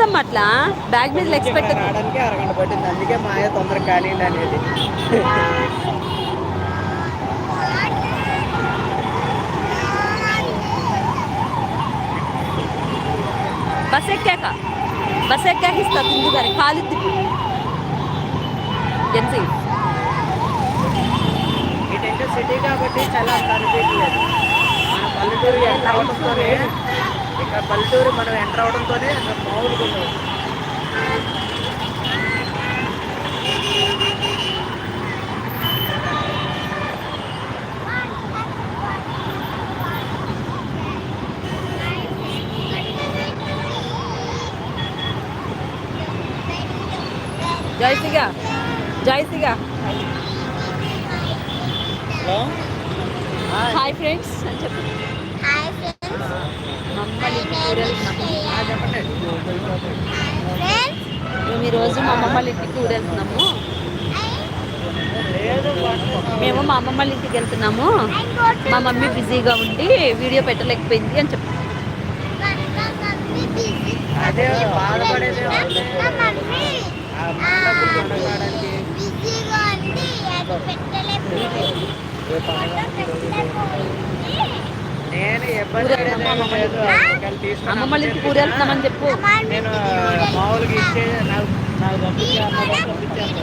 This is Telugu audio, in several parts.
పెట్టదమ్మా అట్లా. బ్యాగ్ మీద లెగ్స్ పెట్టదు రావడానికి అరగంట పట్టింది. అందుకే మాయ తొందరగా కానివ్వండి అనేది. బస్ ఎక్కాక. బస్ ఎక్కాక ఇస్తా తిందు కానీ కాలిద్ది జెన్సీ ఇటంటే సిటీ కాబట్టి చాలా పల్లెటూరు ఇక్కడ పల్లెటూరు మనం ఎంటర్ అవడంతోనే మామూలుగా ఉండదు జైసిగా జైసిగా హలో? హాయ్ ఫ్రెండ్స్ అని చెప్పు. హాయ్ ఫ్రెండ్స్ మమ్మల్ని మేము ఈరోజు మా అమ్మమ్మ వాళ్ళ ఇంటికి ఊరెళ్తున్నాము. మేము మా అమ్మమ్మ వాళ్ళ ఇంటికి వెళ్తున్నాము. మా మమ్మీ బిజీగా ఉండి వీడియో పెట్టలేకపోయింది అని చెప్పి అదే నేను ఇబ్బంది పడేది ఏమీ లేదు ఒకవేళ తీసుకొని అమ్మమ్మ వాళ్ళ ఇంటికి ఊరెళ్తున్నామని చెప్పు. నేను మామూలుగా ఇచ్చే నాకు నాకు పంపించే పంపించాను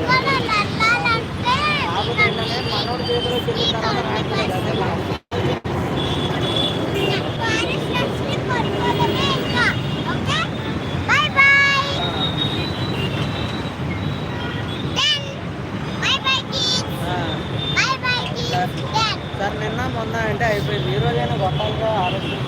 మనోడి చేతిలోకి అంటే అయిపోయింది ఈ రోజైనా కొట్టాలిగా ఆరోగ్యం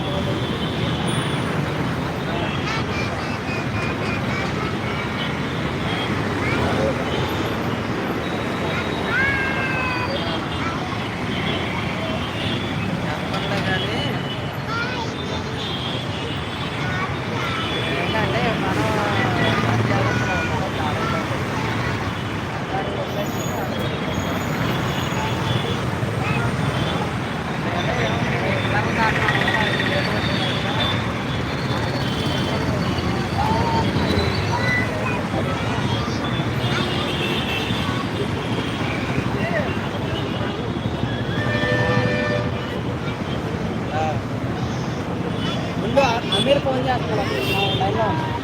మీరు అమీర్ ఫోన్ చేస్తున్నాడు లైన్లో ఉన్నాడు.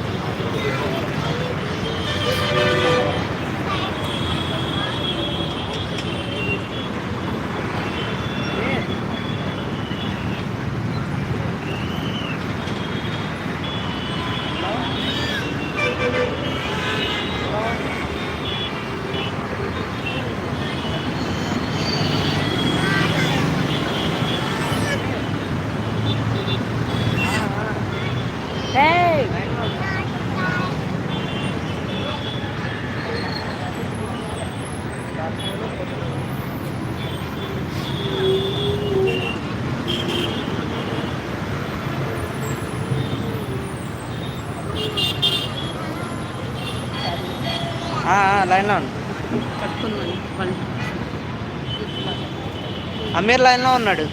Hey! లైన్లో ఉన్నాడు. ఆ, ఆ, లైన్లో అమీర్ లైన్లో ఉన్నాడు.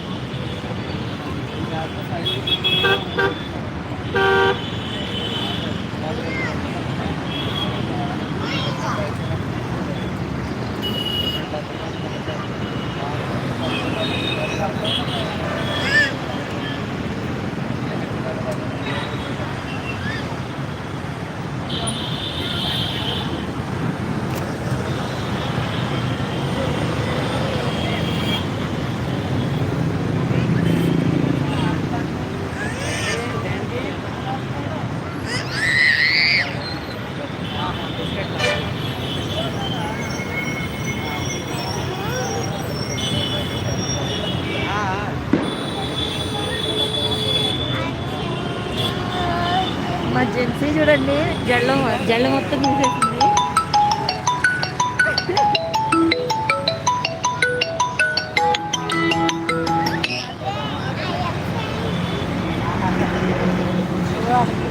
జెన్సీ చూడండి. జల్ల జల్ల మొత్తం తీసేసింది.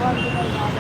Thank